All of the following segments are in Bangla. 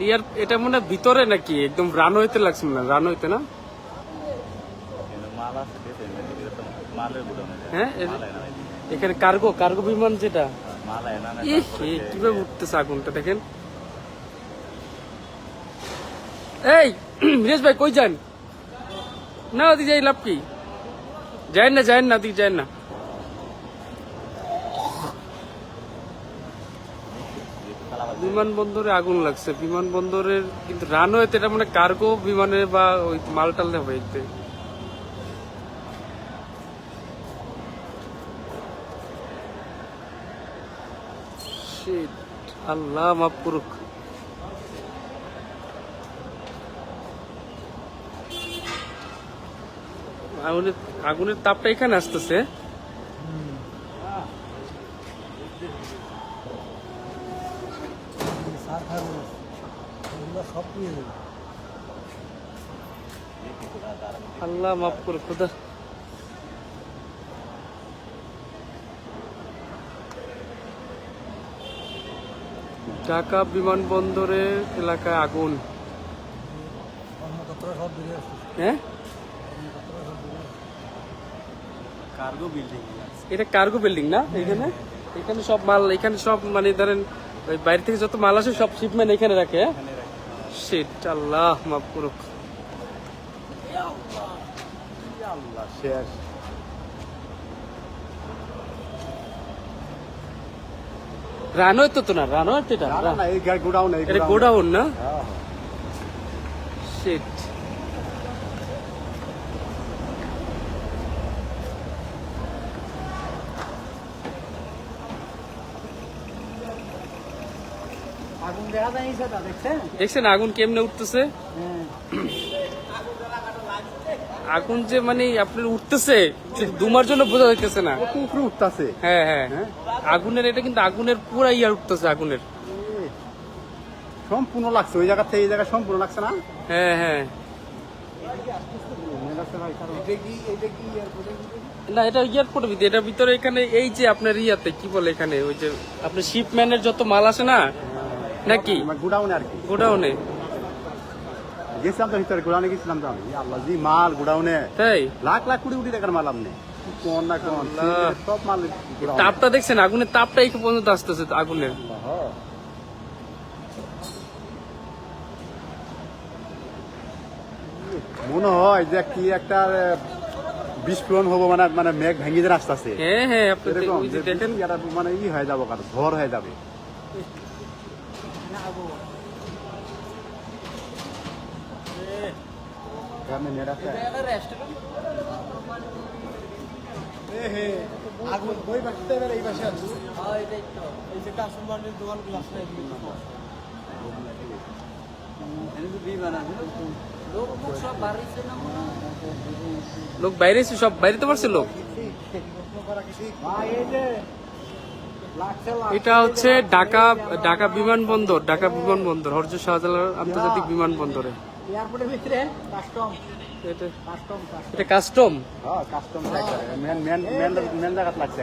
ইয়ার এটা মনে হয় ভিতরে নাকি? একদম রানওয়েতে লাগছে না? রানওয়েতে না হ্যাঁ। এখানে কার্গো কার্গো বিমান যেটা? মাল এনে নাই, ইহ, তারপরে এ যে- কীভাবে উঠতেছে আগুনটা দেখেন। এই মিরাজ ভাই কই যান? না ওদিকে যাই লাভ কি? যাই না যাই না ওদিকে যাই না। বিমানবন্দরে আগুন লাগছে। বিমানবন্দরের কিন্তু রানওয়েতে এটা মানে কার্গো বিমানের বা ওই মালটাল হবে এতে। আল্লাহ, মাফ করুক। আগুনের আগুনের তাপটা এখানে আসতেছে। আল্লাহ মাফ খোদা। ঢাকা বিমানবন্দরের এলাকায় আগুন। হ্যাঁ? Cargo building. এটা কার্গো বিল্ডিং না? এখানে এখানে সব মাল এখানে সব মানে ধরেন ওই বাইরে থেকে যত মাল আসে সব শিপমেন্ট এখানে রাখে হ্যাঁ? Shit, আল্লাহ মাফ করুক। আল্লাহ শেষ তো তো না তো এটা না এই গোডাউন এটা গোডাউন না? শিট আগুন দেখা যায় সেটা দেখছেন আগুন কেমনে উঠতেছে? হ্যাঁ আগুন যে মানে আপনার উঠতেছে দুমার জন্য বোঝা যাইতেছে না। উপরে উঠতাছে। হ্যাঁ হ্যাঁ। আগুনের এটা কিন্তু আগুনের পুরা ইয়ার উঠতেছে আগুনের। সম্পূর্ণ লাগছে ওই জায়গা থেকে এই জায়গা সম্পূর্ণ লাগছে না? হ্যাঁ হ্যাঁ। না এটা এয়ারপোর্টের ভিতরে এটার ভিতরে এখানে এই যে আপনার ইয়াতে কি বলে এখানে ওই যে আপনার শিপম্যানের যত মাল আসে না নাকি গোডাউনে আর কি। গোডাউনে? গেছিলাম তো ভিতরে গোডাউনে গেছিলাম তো আমি। আল্লাহ জি মাল গোডাউনে। তাই? লাখ লাখ কোটি কোটি টাকার মাল আপনি। কোন না কোন। সব মাল তাপটা দেখছেন আগুনের তাপটা এই পর্যন্ত আসতেছে আগুনের। মনে হয় যে কি একটা বিস্ফোরণ হব মানে মানে মেঘ ভেঙে যে আসতেছে। হ্যাঁ হ্যাঁ আপনি দেখেন। মানে ই হয়ে যাব কারণ ঝড় হয়ে যাবে। আছে? লোক বাইরে সব বাইরে তো পারছে লোক ভাই এই যে লাগছে লাখ এটা হচ্ছে ঢাকা ঢাকা বিমানবন্দর ঢাকা বিমানবন্দর হরজ শাহজালাল আন্তর্জাতিক বিমানবন্দরে। এয়ারপোর্টের ভিতরে কাস্টম। এটা কাস্টম কাস্টম। এটা কাস্টম? হ্যাঁ custom main main main main লাগছে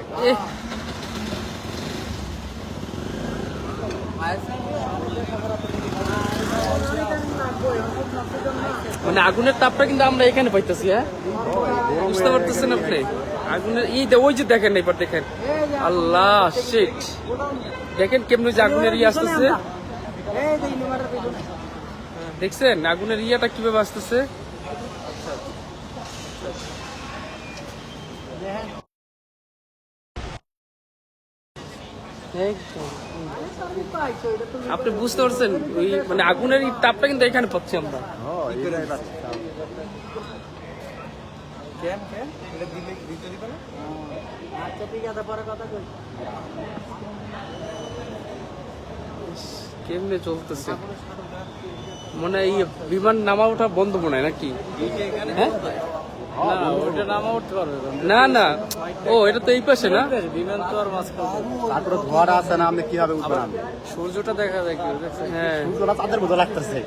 মানে আগুনের তাপটা কিন্তু আমরা এখানে পাইতেছি হ্যাঁ? বুঝতে পারতেছেন আপনি? আগুনের ওই যে দেখেন এবার দেখেন। আল্লাহ দেখেন কেমন যে আগুনের ইয়ে আসতেছে। দেখছেন আগুনের কীভাবে আসতেছে? আপনি বুঝতে পারছেন? ওই মানে আগুনের তাপটা কিন্তু এখানে পাচ্ছি আমরা। হ্যাঁ কেন কেন এটা দিলে দিতে দিবে না? আচ্ছা ঠিক আছে পরে কথা কই। কেমনে চলতেছে? মনে এই বিমান নামা ওঠা বন্ধ মনে হয় নাকি? হ্যাঁ? না ওটা নামা উঠতে পারবে না। না ও এটা তো এই পাশে না? বিমান তো আর মাঝখানে। তারপরে ধোয়াটা আছে না আপনি কীভাবে উঠবেন? সূর্যটা দেখা যায় কি? হ্যাঁ। সূর্যটা চাঁদের মতো লাগতেছে।